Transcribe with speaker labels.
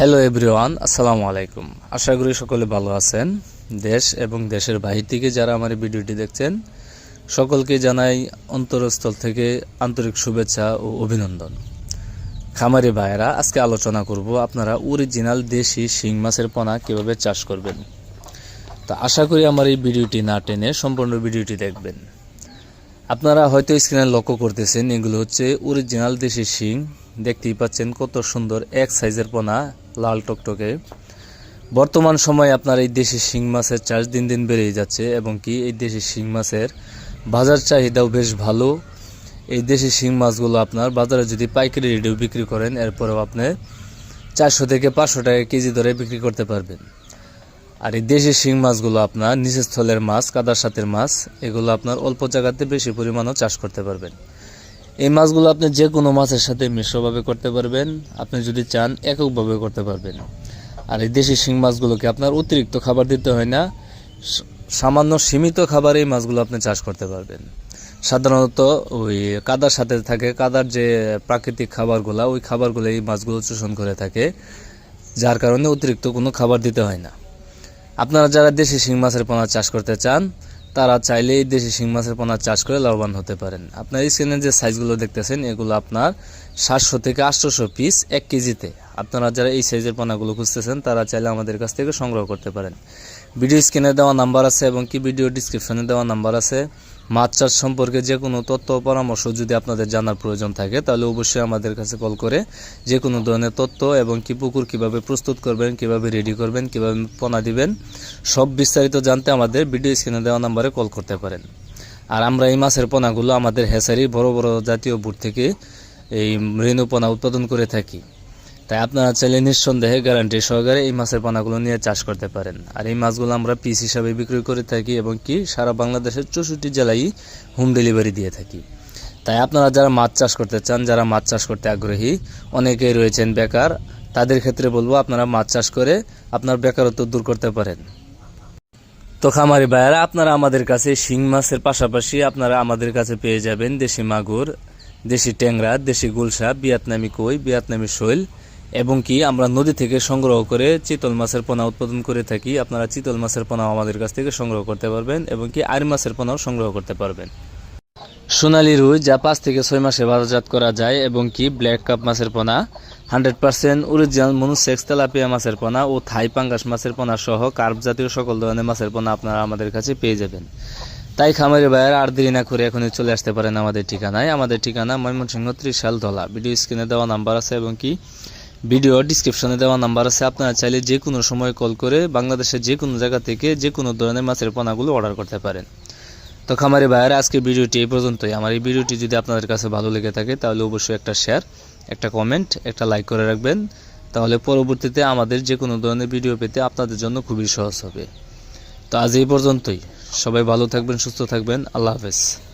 Speaker 1: Hello everyone আসসালামু আলাইকুম আশা করি সকলে ভালো আছেন। দেশ এবং দেশের বাহির থেকে যারা আমার ভিডিওটি দেখছেন, সকলকে জানাই অন্তরস্থল থেকে আন্তরিক শুভেচ্ছা ও অভিনন্দন। খামারি ভাইয়েরা, আজকে আলোচনা করব আপনারা অরিজিনাল দেশি শিং মাছের পোনা কীভাবে চাষ করবেন। তা আশা করি আমার এই ভিডিওটি না টেনে সম্পূর্ণ ভিডিওটি দেখবেন। আপনারা হয়তো স্ক্রিনে লক্ষ্য করতেছেন, এগুলো হচ্ছে অরিজিনাল দেশি শিং। দেখতেই পাচ্ছেন কত সুন্দর এক সাইজের পোনা, লাল টকটকে। বর্তমান সময়ে আপনার এই দেশি শিং মাছের চাষ দিন দিন বেড়েই যাচ্ছে এবং কি এই দেশি শিং মাছের বাজার চাহিদাও বেশ ভালো। এই দেশি শিং মাছগুলো আপনার বাজারে যদি পাইকারি রেডিও বিক্রি করেন, এরপরেও আপনি চারশো থেকে পাঁচশো টাকা কেজি দরে বিক্রি করতে পারবেন। আর এই দেশি শিং মাছগুলো আপনার নিচের স্থলের মাছ, কাদার সাথের মাছ, এগুলো আপনার অল্প জায়গাতে বেশি পরিমাণও চাষ করতে পারবেন। এই মাছগুলো আপনি যে কোনো মাছের সাথে মিশ্রভাবে করতে পারবেন। আপনি যদি চান, এককভাবে করতে পারবেন। আর এই দেশি শিং মাছগুলোকে আপনার অতিরিক্ত খাবার দিতে হয় না। সামান্য সীমিত খাবারে এই মাছগুলো আপনি চাষ করতে পারবেন। সাধারণত ওই কাদার সাথে থাকে, কাদার যে প্রাকৃতিক খাবারগুলো, ওই খাবারগুলো এই মাছগুলো শোষণ করে থাকে, যার কারণে অতিরিক্ত কোনো খাবার দিতে হয় না। আপনারা যারা দেশি শিং মাছের পোনা চাষ করতে চান, তারা চাইলে এই দেশি শিং মাছের পোনা চাষ করে লাভবান হতে পারেন। আপনার এই স্ক্রিনে যে সাইজগুলো দেখতেছেন, এগুলো আপনার সাতশো থেকে আটশোশো পিস এক কেজিতে। আপনারা যারা এই সাইজের পোনাগুলো খুঁজতেছেন, তারা চাইলে আমাদের কাছ থেকে সংগ্রহ করতে পারেন। ভিডিও স্ক্রিনে দেওয়া নাম্বার আছে এবং কি ভিডিও ডিসক্রিপশনে দেওয়া নাম্বার আছে। মাছ চাষ সম্পর্কে যে কোনো তথ্য পরামর্শ যদি আপনাদের জানার প্রয়োজন থাকে, তাহলে অবশ্যই আমাদের কাছে কল করে যে কোনো ধরনের তথ্য এবং কি পুকুর কীভাবে প্রস্তুত করবেন, কীভাবে রেডি করবেন, কীভাবে পোনা দিবেন, সব বিস্তারিত জানতে আমাদের ভিডিও স্ক্রিনে দেওয়া নাম্বারে কল করতে পারেন। আর আমরা এই মাছের পোনাগুলো আমাদের হেসারি বড় বড় জাতীয় বুট থেকে এই রেণু পোনা উৎপাদন করে থাকি। তাই আপনারা চাইলে নিঃসন্দেহে গ্যারান্টি সহকারে এই মাছের পোনাগুলো নিয়ে চাষ করতে পারেন। আর এই মাছগুলো আমরা পিস হিসাবে বিক্রি করে থাকি এবং কি সারা বাংলাদেশের চৌষট্টি জেলায় হোম ডেলিভারি দিয়ে থাকি। তাই আপনারা যারা মাছ চাষ করতে চান, যারা মাছ চাষ করতে আগ্রহী, অনেকেই রয়েছেন বেকার, তাদের ক্ষেত্রে বলব আপনারা মাছ চাষ করে আপনার বেকারত্ব দূর করতে পারেন। তো খামারি ভাইয়ারা, আপনারা আমাদের কাছে শিং মাছের পাশাপাশি আপনারা আমাদের কাছে পেয়ে যাবেন দেশি মাগুর, দেশি ট্যাংরা, দেশি গুলশা বিয়াতনামি কই বিয়াতনামি শৈল এবং কি আমরা নদী থেকে সংগ্রহ করে চিতল মাছের পোনা উৎপাদন করে থাকি। আপনারা চিতল মাছের পোনাও আমাদের কাছ থেকে সংগ্রহ করতে পারবেন এবং কি আর মাছের পোনাও সংগ্রহ করতে পারবেন। সোনালি রুই, যা পাঁচ থেকে ছয় মাসে বাজারজাত করা যায় এবং কি ব্ল্যাক কাপ মাছের পোনা, hundred percent original monosex tilapia মাছের পোনা ও থাই পাঙ্গাস মাছের পোনা সহ কার্প জাতীয় সকল ধরনের মাছের পোনা আপনারা আমাদের কাছে পেয়ে যাবেন। তাই খামারি ভাইয়ের আর দেরি না করে এখনই চলে আসতে পারেন আমাদের ঠিকানায়। আমাদের ঠিকানা ময়মনসিংহ ত্রিশাল ধলা। ভিডিও স্ক্রিনে দেওয়া নাম্বার আছে এবং কি ভিডিও ডিসক্রিপশনে দেওয়া নাম্বার আছে। আপনারা চাইলে যে কোনো সময় কল করে বাংলাদেশের যে কোনো জায়গা থেকে যে কোনো ধরনের মাছের পোনাগুলো অর্ডার করতে পারেন। তো খামারি ভাইয়েরা, আজকের ভিডিওটি এই পর্যন্তই। আমার এই ভিডিওটি যদি আপনাদের কাছে ভালো লেগে থাকে, তাহলে অবশ্যই একটা শেয়ার একটা কমেন্ট একটা লাইক করে রাখবেন। তাহলে পরবর্তীতে আমাদের যে কোনো ধরনের ভিডিও পেতে আপনাদের জন্য খুবই সহজ হবে। তো আজ এই পর্যন্তই। সবাই ভালো থাকবেন, সুস্থ থাকবেন। আল্লাহ হাফেজ।